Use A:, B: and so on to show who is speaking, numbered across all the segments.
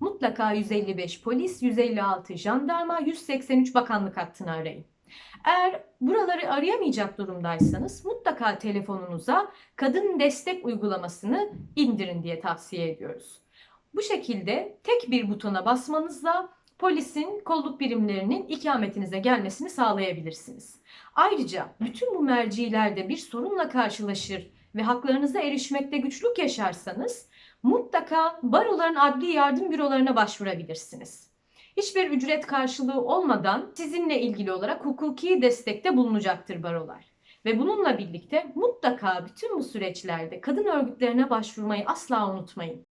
A: mutlaka 155 polis, 156 jandarma, 183 bakanlık hattını arayın. Eğer buraları arayamayacak durumdaysanız mutlaka telefonunuza kadın destek uygulamasını indirin diye tavsiye ediyoruz. Bu şekilde tek bir butona basmanızla polisin kolluk birimlerinin ikametinize gelmesini sağlayabilirsiniz. Ayrıca bütün bu mercilerde bir sorunla karşılaşır ve haklarınıza erişmekte güçlük yaşarsanız mutlaka baroların adli yardım bürolarına başvurabilirsiniz. Hiçbir ücret karşılığı olmadan sizinle ilgili olarak hukuki destekte bulunacaktır barolar. Ve bununla birlikte mutlaka bütün bu süreçlerde kadın örgütlerine başvurmayı asla unutmayın.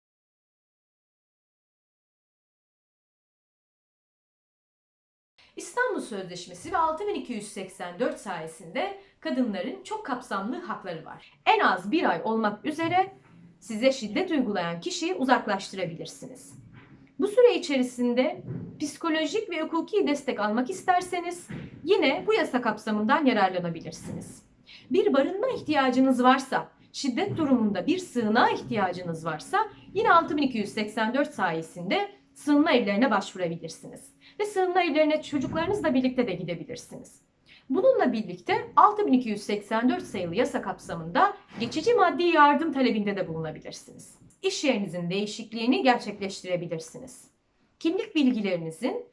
A: İstanbul Sözleşmesi ve 6284 sayesinde kadınların çok kapsamlı hakları var. En az bir ay olmak üzere size şiddet uygulayan kişiyi uzaklaştırabilirsiniz. Bu süre içerisinde psikolojik ve hukuki destek almak isterseniz yine bu yasa kapsamından yararlanabilirsiniz. Bir barınma ihtiyacınız varsa, şiddet durumunda bir sığınağa ihtiyacınız varsa yine 6284 sayesinde sığınma evlerine başvurabilirsiniz. Ve sığınma evlerine çocuklarınızla birlikte de gidebilirsiniz. Bununla birlikte 6284 sayılı yasa kapsamında geçici maddi yardım talebinde de bulunabilirsiniz. İş yerinizin değişikliğini gerçekleştirebilirsiniz. Kimlik bilgilerinizin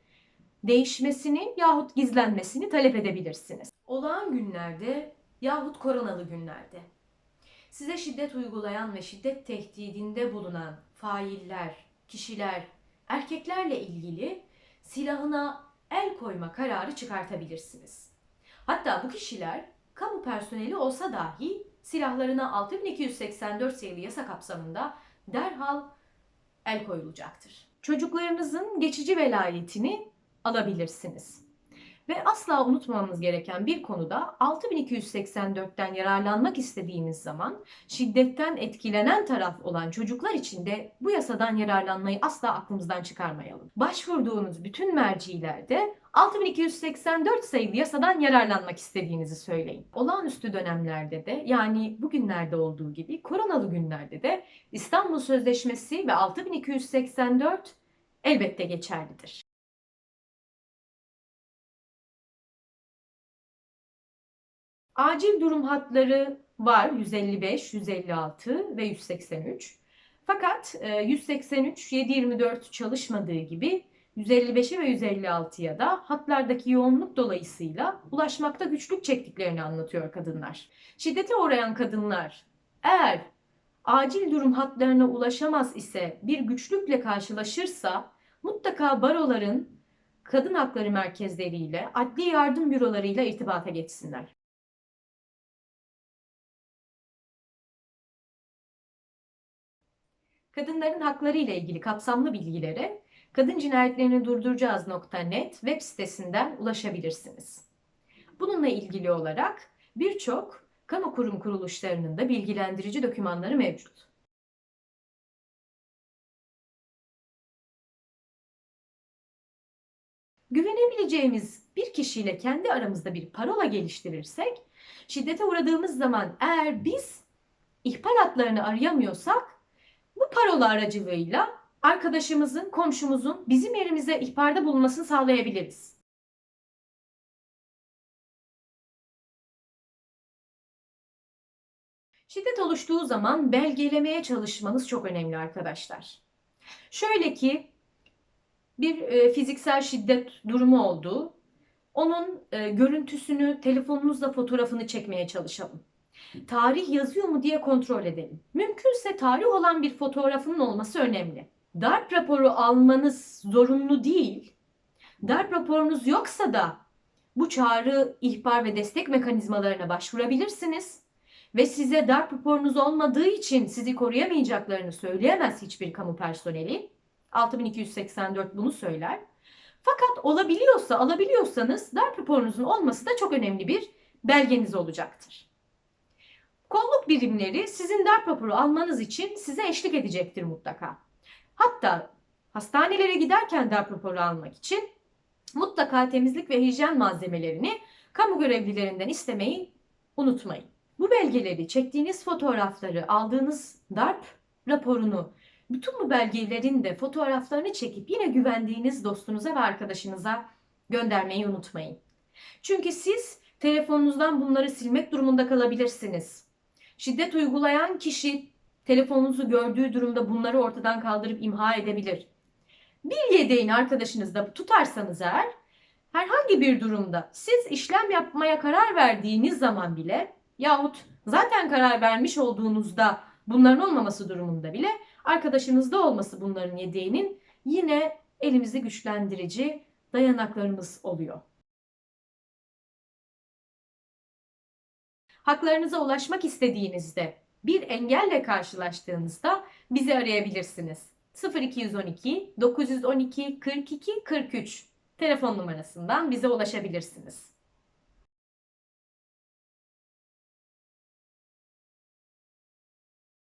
A: değişmesini yahut gizlenmesini talep edebilirsiniz. Olağan günlerde yahut koronalı günlerde size şiddet uygulayan ve şiddet tehdidinde bulunan failler, kişiler, erkeklerle ilgili silahına el koyma kararı çıkartabilirsiniz. Hatta bu kişiler kamu personeli olsa dahi silahlarına 6284 sayılı yasa kapsamında derhal el koyulacaktır. Çocuklarınızın geçici velayetini alabilirsiniz. Ve asla unutmamamız gereken bir konuda 6284'ten yararlanmak istediğimiz zaman şiddetten etkilenen taraf olan çocuklar için de bu yasadan yararlanmayı asla aklımızdan çıkarmayalım. Başvurduğunuz bütün mercilerde 6284 sayılı yasadan yararlanmak istediğinizi söyleyin. Olağanüstü dönemlerde de yani bugünlerde olduğu gibi koronalı günlerde de İstanbul Sözleşmesi ve 6284 elbette geçerlidir. Acil durum hatları var 155, 156 ve 183. Fakat e, 183 724 çalışmadığı gibi 155'e ve 156'ya da hatlardaki yoğunluk dolayısıyla ulaşmakta güçlük çektiklerini anlatıyor kadınlar. Şiddete uğrayan kadınlar eğer acil durum hatlarına ulaşamaz ise bir güçlükle karşılaşırsa mutlaka baroların kadın hakları merkezleriyle, adli yardım bürolarıyla irtibata geçsinler. Kadınların hakları ile ilgili kapsamlı bilgilere Kadın Cinayetlerini Durduracağız.net web sitesinden ulaşabilirsiniz. Bununla ilgili olarak birçok kamu kurum kuruluşlarının da bilgilendirici dokümanları mevcut. Güvenebileceğimiz bir kişiyle kendi aramızda bir parola geliştirirsek, şiddete uğradığımız zaman eğer biz ihbar hatlarını arayamıyorsak bu parola aracılığıyla arkadaşımızın, komşumuzun bizim yerimize ihbarda bulunmasını sağlayabiliriz. Şiddet oluştuğu zaman belgelemeye çalışmanız çok önemli arkadaşlar. Şöyle ki bir e, fiziksel şiddet durumu oldu. Onun e, görüntüsünü, telefonunuzla fotoğrafını çekmeye çalışalım. Tarih yazıyor mu diye kontrol edelim. Mümkünse tarih olan bir fotoğrafının olması önemli. Darp raporu almanız zorunlu değil. Darp raporunuz yoksa da bu çağrı, ihbar ve destek mekanizmalarına başvurabilirsiniz. Ve size darp raporunuz olmadığı için sizi koruyamayacaklarını söyleyemez hiçbir kamu personeli. 6284 bunu söyler. Fakat olabiliyorsa, alabiliyorsanız darp raporunuzun olması da çok önemli bir belgeniz olacaktır. Kolluk birimleri sizin darp raporu almanız için size eşlik edecektir mutlaka. Hatta hastanelere giderken darp raporu almak için mutlaka temizlik ve hijyen malzemelerini kamu görevlilerinden istemeyi unutmayın. Bu belgeleri, çektiğiniz fotoğrafları, aldığınız darp raporunu Bütün bu belgelerin de fotoğraflarını çekip yine güvendiğiniz dostunuza ve arkadaşınıza göndermeyi unutmayın. Çünkü siz telefonunuzdan bunları silmek durumunda kalabilirsiniz. Şiddet uygulayan kişi telefonunuzu gördüğü durumda bunları ortadan kaldırıp imha edebilir. Bir yedeğini arkadaşınızda tutarsanız eğer herhangi bir durumda siz işlem yapmaya karar verdiğiniz zaman bile yahut zaten karar vermiş olduğunuzda bunların olmaması durumunda bile arkadaşınızda olması bunların yedeğinin yine elimizi güçlendirici dayanaklarımız oluyor. Haklarınıza ulaşmak istediğinizde bir engelle karşılaştığınızda bizi arayabilirsiniz. 0212 912 42 43 telefon numarasından bize ulaşabilirsiniz.